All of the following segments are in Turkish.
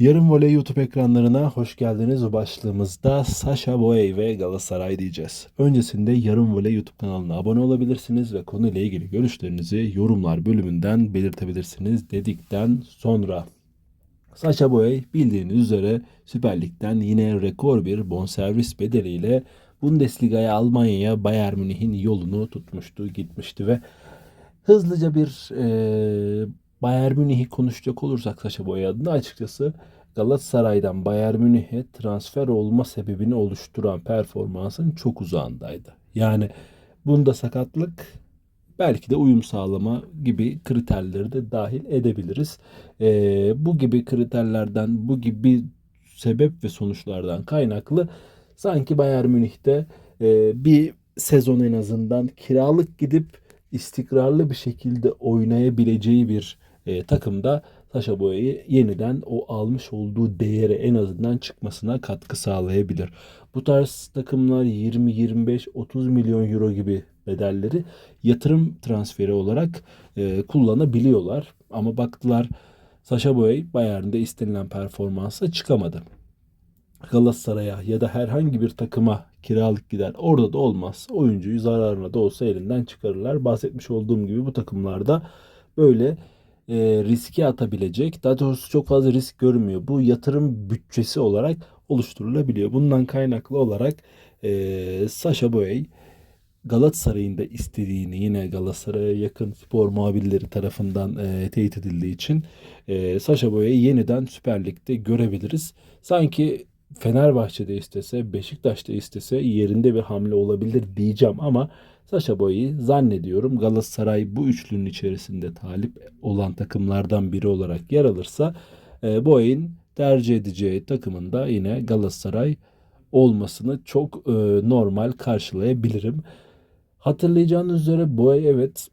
Yarın Voley YouTube ekranlarına hoş geldiniz. Başlığımızda Sasha Boey ve Galatasaray diyeceğiz. Öncesinde Yarın Voley YouTube kanalına abone olabilirsiniz ve konuyla ilgili görüşlerinizi yorumlar bölümünden belirtebilirsiniz dedikten sonra Sasha Boey bildiğiniz üzere Süper Lig'den yine rekor bir bonservis bedeliyle Bundesliga'ya Almanya'ya Bayern Münih'in yolunu tutmuştu, gitmişti ve hızlıca bir e, Bayern Münih'i konuşacak olursak Saşa Boy adına açıkçası Galatasaray'dan Bayern Münih'e transfer olma sebebini oluşturan performansın çok uzağındaydı. Yani bunda sakatlık belki de uyum sağlama gibi kriterleri de dahil edebiliriz. Ee, bu gibi kriterlerden, bu gibi sebep ve sonuçlardan kaynaklı sanki Bayern Münih'te e, bir sezon en azından kiralık gidip istikrarlı bir şekilde oynayabileceği bir e, takımda Saşa Boya'yı yeniden o almış olduğu değere en azından çıkmasına katkı sağlayabilir. Bu tarz takımlar 20, 25, 30 milyon euro gibi bedelleri yatırım transferi olarak e, kullanabiliyorlar. Ama baktılar Saşa Boy Bayern'de istenilen performansa çıkamadı. Galatasaray'a ya da herhangi bir takıma kiralık gider. Orada da olmaz. Oyuncuyu zararına da olsa elinden çıkarırlar. Bahsetmiş olduğum gibi bu takımlarda böyle e, riske atabilecek, daha doğrusu çok fazla risk görmüyor. Bu yatırım bütçesi olarak oluşturulabiliyor. Bundan kaynaklı olarak e, Sasha Boey Galatasaray'ın da istediğini yine Galatasaray'a yakın spor muhabirleri tarafından e, teyit edildiği için e, Sasha Boya'yı yeniden Süper Lig'de görebiliriz. Sanki Fenerbahçe'de istese, Beşiktaş'ta istese yerinde bir hamle olabilir diyeceğim ama Saşa Boy'u zannediyorum Galatasaray bu üçlünün içerisinde talip olan takımlardan biri olarak yer alırsa e, Boy'un tercih edeceği takımında yine Galatasaray olmasını çok e, normal karşılayabilirim. Hatırlayacağınız üzere Boy evet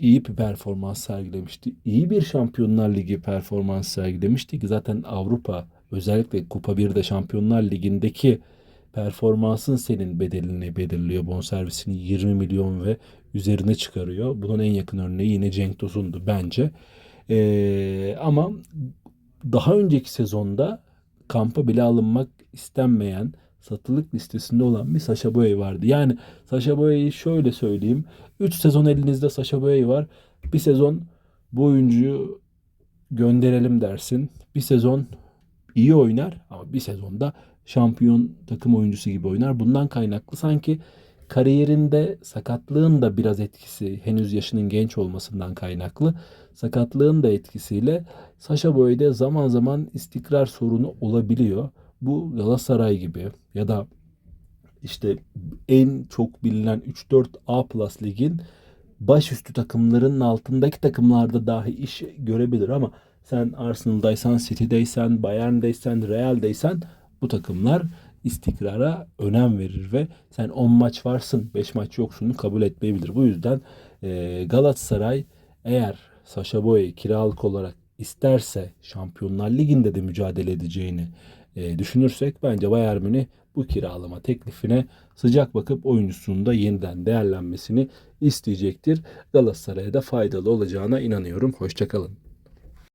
iyi bir performans sergilemişti. İyi bir Şampiyonlar Ligi performans sergilemişti ki zaten Avrupa özellikle Kupa 1'de Şampiyonlar Ligi'ndeki performansın senin bedelini belirliyor. Bonservisini 20 milyon ve üzerine çıkarıyor. Bunun en yakın örneği yine Cenk Tosun'du bence. Ee, ama daha önceki sezonda kampa bile alınmak istenmeyen satılık listesinde olan bir Sasha Boye vardı. Yani Sasha Boye'yi şöyle söyleyeyim. 3 sezon elinizde Sasha Boye var. Bir sezon bu oyuncuyu gönderelim dersin. Bir sezon iyi oynar ama bir sezonda şampiyon takım oyuncusu gibi oynar. Bundan kaynaklı sanki kariyerinde sakatlığın da biraz etkisi henüz yaşının genç olmasından kaynaklı sakatlığın da etkisiyle Sasha Boy'de zaman zaman istikrar sorunu olabiliyor. Bu Galatasaray gibi ya da işte en çok bilinen 3-4 A Plus ligin başüstü takımlarının altındaki takımlarda dahi iş görebilir ama sen Arsenal'daysan, City'deysen, Bayern'deysen, Real'deysen bu takımlar istikrara önem verir ve sen 10 maç varsın 5 maç yoksunun kabul etmeyebilir. Bu yüzden e, Galatasaray eğer Sasha Boy'u kiralık olarak isterse Şampiyonlar Ligi'nde de mücadele edeceğini e, düşünürsek bence Bayern Münih bu kiralama teklifine sıcak bakıp oyuncusunun da yeniden değerlenmesini isteyecektir. Galatasaray'a da faydalı olacağına inanıyorum. Hoşçakalın.